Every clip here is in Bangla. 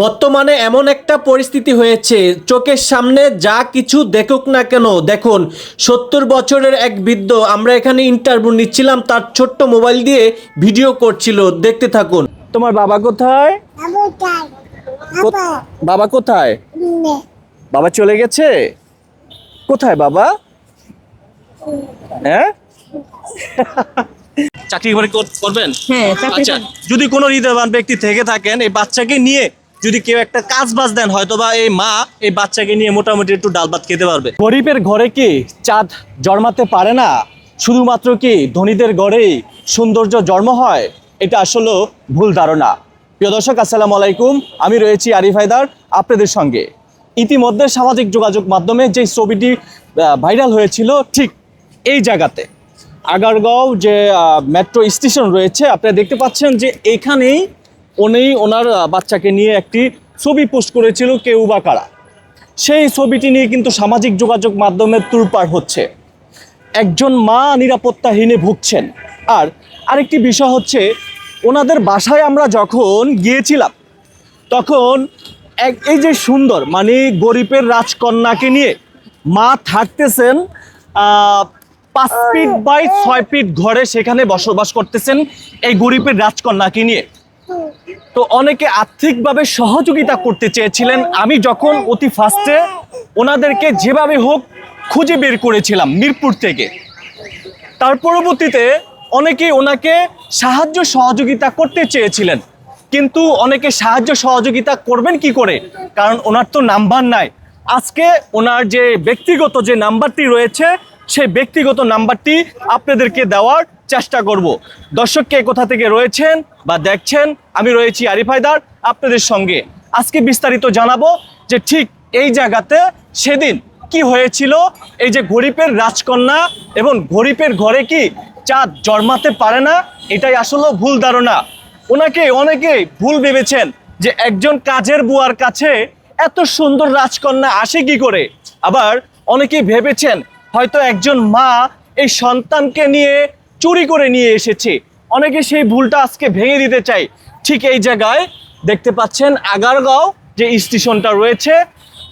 বর্তমানে এমন একটা পরিস্থিতি হয়েছে চোখের সামনে যা কিছু দেখুক না কেন দেখুন সত্তর বছরের এক বৃদ্ধ আমরা এখানে ইন্টারভিউ নিচ্ছিলাম তার ছোট্ট মোবাইল দিয়ে ভিডিও করছিল দেখতে থাকুন। তোমার বাবা কোথায়? বাবা কোথায়? বাবা চলে গেছে? কোথায় বাবা? হ্যাঁ? চাকরি করবেন? হ্যাঁ আচ্ছা যদি কোনো হৃদয়বান ব্যক্তি থেকে থাকেন এই বাচ্চাকে নিয়ে যদি কেউ একটা কাজ বাজ দেন হয়তো বা এই মা এই বাচ্চাকে নিয়ে মোটামুটি একটু ডাল ভাত খেতে পারবে। গরিবের ঘরে কি চাঁদ জন্মাতে পারে না? শুধুমাত্র কি ধনীদের ঘরেই সৌন্দর্য জন্ম হয়? এটা আসলে ভুল ধারণা। প্রিয় দর্শক, আসসালামু আলাইকুম। আমি রয়েছি আরিফ হায়দার, আপনাদের সঙ্গে। ইতিমধ্যে সামাজিক যোগাযোগ মাধ্যমে যে ছবিটি ভাইরাল হয়েছিল ঠিক এই জায়গাতে। আগারগাঁও যে মেট্রো স্টেশন রয়েছে, আপনারা দেখতে পাচ্ছেন যে এখানেই উনি ওনার বাচ্চাকে নিয়ে একটি ছবি পোস্ট করেছিল, কেউ বা কারা। সেই ছবিটি নিয়ে কিন্তু সামাজিক যোগাযোগ মাধ্যমে তুরপার হচ্ছে। একজন মা নিরাপত্তাহীনে ভুগছেন। আর আরেকটি বিষয় হচ্ছে, ওনাদের বাসায় আমরা যখন গিয়েছিলাম, তখন এক, এই যে সুন্দর মানে গরিবের রাজকন্যাকে নিয়ে মা থাকতেছেন পাঁচ ফিট বাই ছয় ফিট ঘরে সেখানে বসবাস করতেছেন এই গরিবের রাজকন্যাকে নিয়ে। তো অনেকে আর্থিকভাবে সহযোগিতা করতে চেয়েছিলেন। আমি যখন অতি ফার্স্টে ওনাদেরকে যেভাবে হোক খুঁজে বের করেছিলাম মিরপুর থেকে। তার পরবর্তীতে অনেকে ওনাকে সাহায্য সহযোগিতা করতে চেয়েছিলেন। কিন্তু অনেকে সাহায্য সহযোগিতা করবেন কি করে? কারণ ওনার তো নাম্বার নাই। আজকে ওনার যে ব্যক্তিগত যে নাম্বারটি রয়েছে সেই ব্যক্তিগত নাম্বারটি আপনাদেরকে দেওয়ার চেষ্টা করব। দর্শক কে কোথা থেকে রয়েছেন বা দেখছেন, আমি রয়েছি আরিফ হায়দার আপনাদের সঙ্গে। আজকে বিস্তারিত জানাব যে ঠিক এই জায়গাতে সেদিন কি হয়েছিল, এই যে গরিবের রাজকন্যা এবং গরিবের ঘরে কি চাঁদ জন্মাতে পারে না, এটাই আসলে ভুল ধারণা। ওনাকে অনেকে ভুল ভেবেছেন যে একজন কাজের বুয়ার কাছে এত সুন্দর রাজকন্যা আসে কি করে। আবার অনেকেই ভেবেছেন হয়তো একজন মা এই সন্তানকে নিয়ে চুরি করে নিয়ে এসেছে। অনেকে সেই ভুলটা আজকে ভেঙে দিতে চাই ঠিক এই জায়গায় দেখতে পাচ্ছেন আগারগাঁও যে স্টেশনটা রয়েছে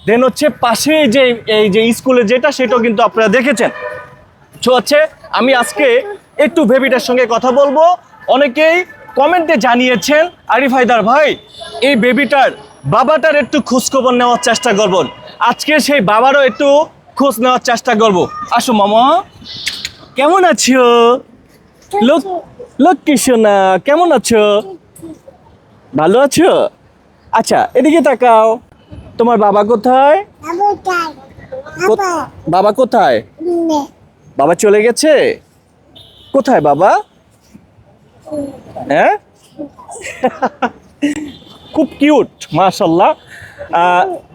দেন হচ্ছে পাশে যে এই যে স্কুলে যেটা, সেটাও কিন্তু আপনারা দেখেছেন। তো হচ্ছে আমি আজকে একটু বেবিটার সঙ্গে কথা বলব। অনেকেই কমেন্টে জানিয়েছেন, আরিফ হায়দার ভাই, এই বেবিটার বাবাটার একটু খোঁজখবর নেওয়ার চেষ্টা করবেন আজকে সেই বাবারও একটু খোঁজ নেওয়ার চেষ্টা করব। আসো মামা, কেমন আছো? লোক লক্ষ্মী সোনা? কেমন আছো? ভালো আছো? আচ্ছা এদিকে তাকাও। তোমার বাবা কোথায়? বাবা কোথায়? বাবা চলে গেছে? কোথায় বাবা? হ্যাঁ? খুব কিউট মাশাল্লাহ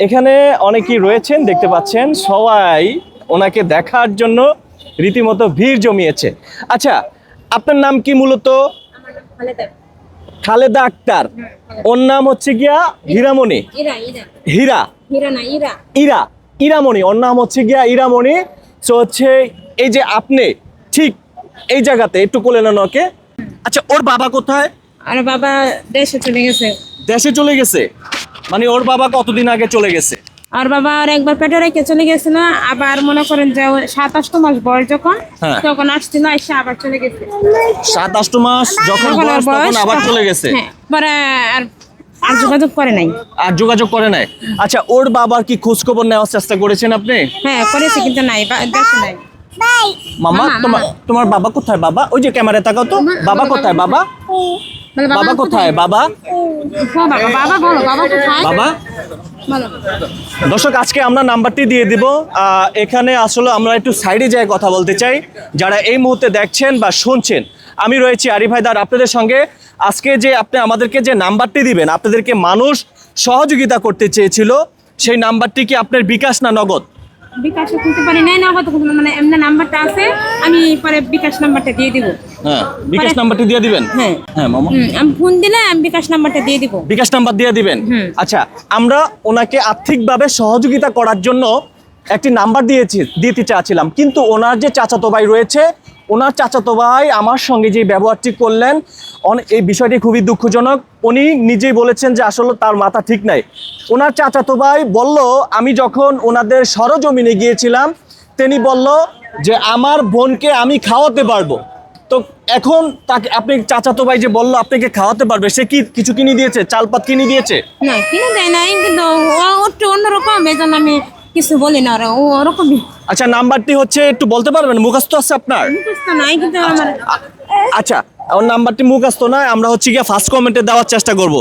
এখানে অনেকেই রয়েছেন, দেখতে পাচ্ছেন। সবাই ওনাকে দেখার জন্য রীতিমতো ভিড় জমিয়েছে। আচ্ছা আপনার নাম কি মূলত? খালেদা। আক্তার। ওর নাম হচ্ছে গিয়া হীরামণি। হীরা ইরা। ইরামণি। ওর নাম হচ্ছে গিয়া ইরামণি। সো হচ্ছে এই যে আপনি ঠিক এই জায়গাতে একটু কোলে নেন ওকে। আচ্ছা ওর বাবা কোথায়? আর বাবা দেশে চলে গেছে। দেশে চলে গেছে? মানে ওর বাবা কতদিন আগে চলে গেছে? আর বাবা আর একবার পেটে রেখে চলে গেছিল আবার মনে করেন যে সাতাশ মাস বয়স যখন হ্যাঁ। তখন আসছিল এসে আবার চলে গেছে। সাত আষ্ট মাস যখন বয়স আবার চলে গেছে। হ্যাঁ পরে আর আর যোগাযোগ করে নাই। আর যোগাযোগ করে নাই। আচ্ছা ওর বাবার কি খোঁজ খবর নেওয়ার চেষ্টা করেছেন আপনি? হ্যাঁ করেছে কিন্তু নাই বা- দেশে নাই। মামা তোমার তোমার বাবা কোথায়? বাবা ওই যে ক্যামেরা তাকাও তো। বাবা কোথায়? বাবা বাবা? কোথায়? বাবা বাবা? বাবা বলো বাবা কোথায়? বাবা? দর্শক, আজকে আমরা নাম্বারটি দিয়ে দিব। এখানে আসলে আমরা একটু সাইডে যাই কথা বলতে চাই। যারা এই মুহূর্তে দেখছেন বা শুনছেন, আমি রয়েছি আরিফ হায়দার আপনাদের সঙ্গে। আজকে যে আপনি আমাদেরকে যে নাম্বারটি দিবেন, আপনাদেরকে মানুষ সহযোগিতা করতে চেয়েছিল, সেই নাম্বারটি কি আপনার বিকাশ না নগদ? বিকাশে খুলতে পারি নাই না কত মানে এমনি নাম্বারটা আছে আমি পরে বিকাশ নাম্বারটা দিয়ে দিব। হ্যাঁ বিকাশ নাম্বারটা দিয়ে দিবেন? হ্যাঁ। হ্যাঁ মামা। আমি ফোন দিলে আমি বিকাশ নাম্বারটা দিয়ে দিব। বিকাশ নাম্বার দিয়ে দিবেন? আচ্ছা আমরা ওনাকে আর্থিকভাবে সহযোগিতা করার জন্য একটি নাম্বার দিয়েছি দিতে চাচ্ছিলাম। কিন্তু ওনার যে চাচাতো ভাই রয়েছে, ওনার চাচাতো ভাই আমার সঙ্গে যে ব্যবহারটি করলেন এই বিষয়টি খুবই দুঃখজনক। উনি নিজেই বলেছেন যে আসলে তার মাথা ঠিক নাই। ওনার চাচাতো ভাই বলল, আমি যখন ওনাদের সরজমিনে গিয়েছিলাম, তিনি বলল যে আমার বোনকে আমি খাওয়াতে পারব। তো এখন তাকে আপনি চাচাতো ভাই যে বলল, আপনাকে খাওয়াতে পারবে, সে কি কিছু কিনে দিয়েছে? চালপাত কিনে দিয়েছে? না, কিনে দেয় নাই, কিন্তু অন্যরকম আমি কিছু বলি না ওরা ও ওরকমই। আচ্ছা নাম্বারটি হচ্ছে একটু বলতে পারবেন? মুখস্থ আছে আপনার? মুখস্থ নাই কিন্তু আমার আচ্ছা ওর নাম্বারটি মুখস্থ নয় আমরা হচ্ছে গিয়ে ফার্স্ট কমেন্টে দেওয়ার চেষ্টা করব।